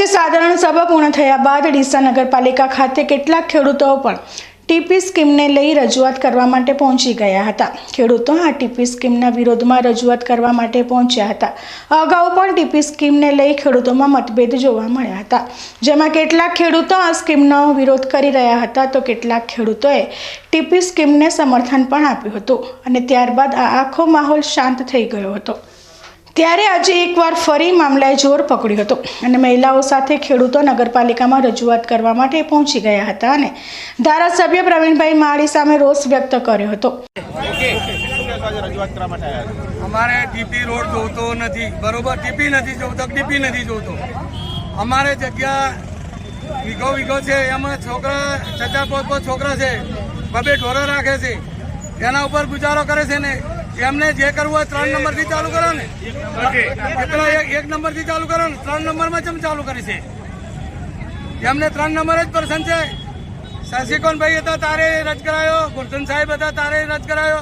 આજે સાધારણ સભા પૂર્ણ થયા બાદ ડીસા નગરપાલિકા ખાતે કેટલાક ખેડૂતો પણ ટીપી સ્કીમને લઈ રજૂઆત કરવા માટે પહોંચી ગયા હતા. ખેડૂતો આ ટીપી સ્કીમના વિરોધમાં રજૂઆત કરવા માટે પહોંચ્યા હતા. અગાઉ પણ ટીપી સ્કીમને લઈ ખેડૂતોમાં મતભેદ જોવા મળ્યા હતા. જેમાં કેટલાક ખેડૂતો આ સ્કીમનો વિરોધ કરી રહ્યા હતા તો કેટલાક ખેડૂતોએ ટીપી સ્કીમને સમર્થન પણ આપ્યું હતું અને ત્યારબાદ આ આખો માહોલ શાંત થઈ ગયો હતો. ત્યારે આજે એકવાર ફરી મામલાએ જોર પકડ્યું હતું અને મહિલાઓ સાથે ખેડૂતો નગરપાલિકામાં રજૂઆત કરવા માટે પહોંચી ગયા હતા અને ધારાસભ્ય પ્રવીણભાઈ માળી સામે રોષ વ્યક્ત કર્યો હતો? અમારે ટીપી રોડ જોતો નથી. બરોબર, ટીપી નથી જોતો, ટીપી નથી જોતો. અમારે જગ્યા વીઘો વીઘો છે. એમાં છોકરા ચચા પોત છોકરા છે. બબે ઢોરો રાખે છે. એના ઉપર ગુજારો કરે છે ને. એમને જે કરવું હોય ત્રણ નંબરથી ચાલુ કરો ને એક એક નંબરથી ચાલુ કરો ને ત્રણ નંબરમાં ચમ ચાલુ કરી છે? એમને ત્રણ નંબર જ પર્સન છે. શશિકોનભાઈ હતા તારે રદ કરાયો. ગુરધન સાહેબ હતા તારે રદ કરાયો.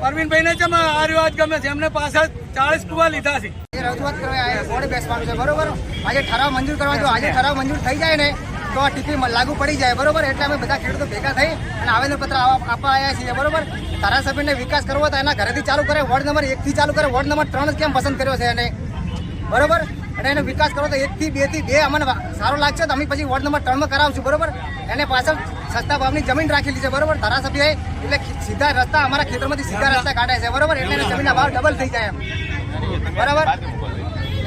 પરવીનભાઈ ને ચમ આ રિવાજ ગમે છે? એમને પાછળ ચાળીસ કુવા લીધા છે. રજૂઆત કરવા બેસવાનું છે બરોબર? આજે ઠરાવ મંજૂર કરવા જો આજે ઠરાવ મંજૂર થઈ જાય ને તો આ ટીપી લાગુ પડી જાય, બરોબર? એટલે અમે બધા ખેડૂતો ભેગા થઈ અને આવેદનપત્ર આપવા આવ્યા છીએ, બરોબર? ધારાસભ્યને વિકાસ કરવો તો એના ઘરેથી ચાલુ કરે, વોર્ડ નંબર એકથી ચાલુ કરે, વોર્ડ નંબર ત્રણ કેમ પસંદ કર્યો છે એને? બરોબર? અને એનો વિકાસ કરવો તો એકથી બેથી બે અમને સારો લાગશે તો અમે પછી વોર્ડ નંબર ત્રણમાં કરાવશું, બરોબર? એને પાછળ સસ્તા ભાવની જમીન રાખેલી છે, બરોબર? ધારાસભ્યએ, એટલે સીધા રસ્તા અમારા ખેતરમાંથી સીધા રસ્તા કાઢે છે, બરોબર? એટલે જમીનના ભાવ ડબલ થઈ જાય એમ. બરાબર?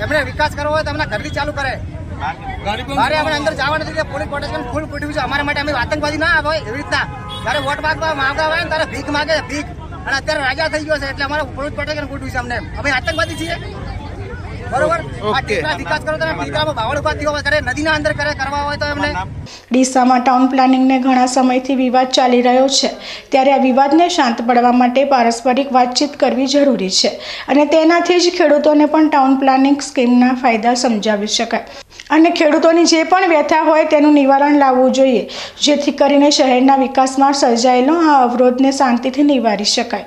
એમણે વિકાસ કરવો હોય તો એમના ઘરથી ચાલુ કરે. મારે આપણે અંદર જવાનું નથી પોલીસ પ્રોટેક્શન ફૂલ ફૂટ્યું છે? અમારા માટે આતંકવાદી ના હોય એવી રીતના. જ્યારે વોટ માંગવા માંગવા હોય ને ભીખ માગે, ભીખ. અને અત્યારે રાજા થઈ ગયો છે, એટલે અમારે પોલીસ પ્રોટેક્શન ફૂટ્યું છે અમને? અમે આતંકવાદી છીએ. બરોબર? આ ટીકરા વિકાસ કરો તો ટીકરામાં બાવળ ઊભા કરે નદીના અંદર કરે કરવા હોય તો એમને. ડીસામાં ટાઉન પ્લાનિંગને ઘણા સમયથી વિવાદ ચાલી રહ્યો છે. ત્યારે આ વિવાદને શાંત પડવા માટે પારસ્પરિક વાતચીત કરવી જરૂરી છે. અને તેનાથી જ ખેડૂતોને પણ ટાઉન પ્લાનિંગ સ્કીમના ફાયદા સમજાવી શકાય. અને ખેડૂતોની જે પણ વ્યથા હોય તેનું નિવારણ લાવવું જોઈએ જેથી કરીને શહેરના વિકાસમાં સર્જાયેલો આ અવરોધને શાંતિથી નિવારી શકાય.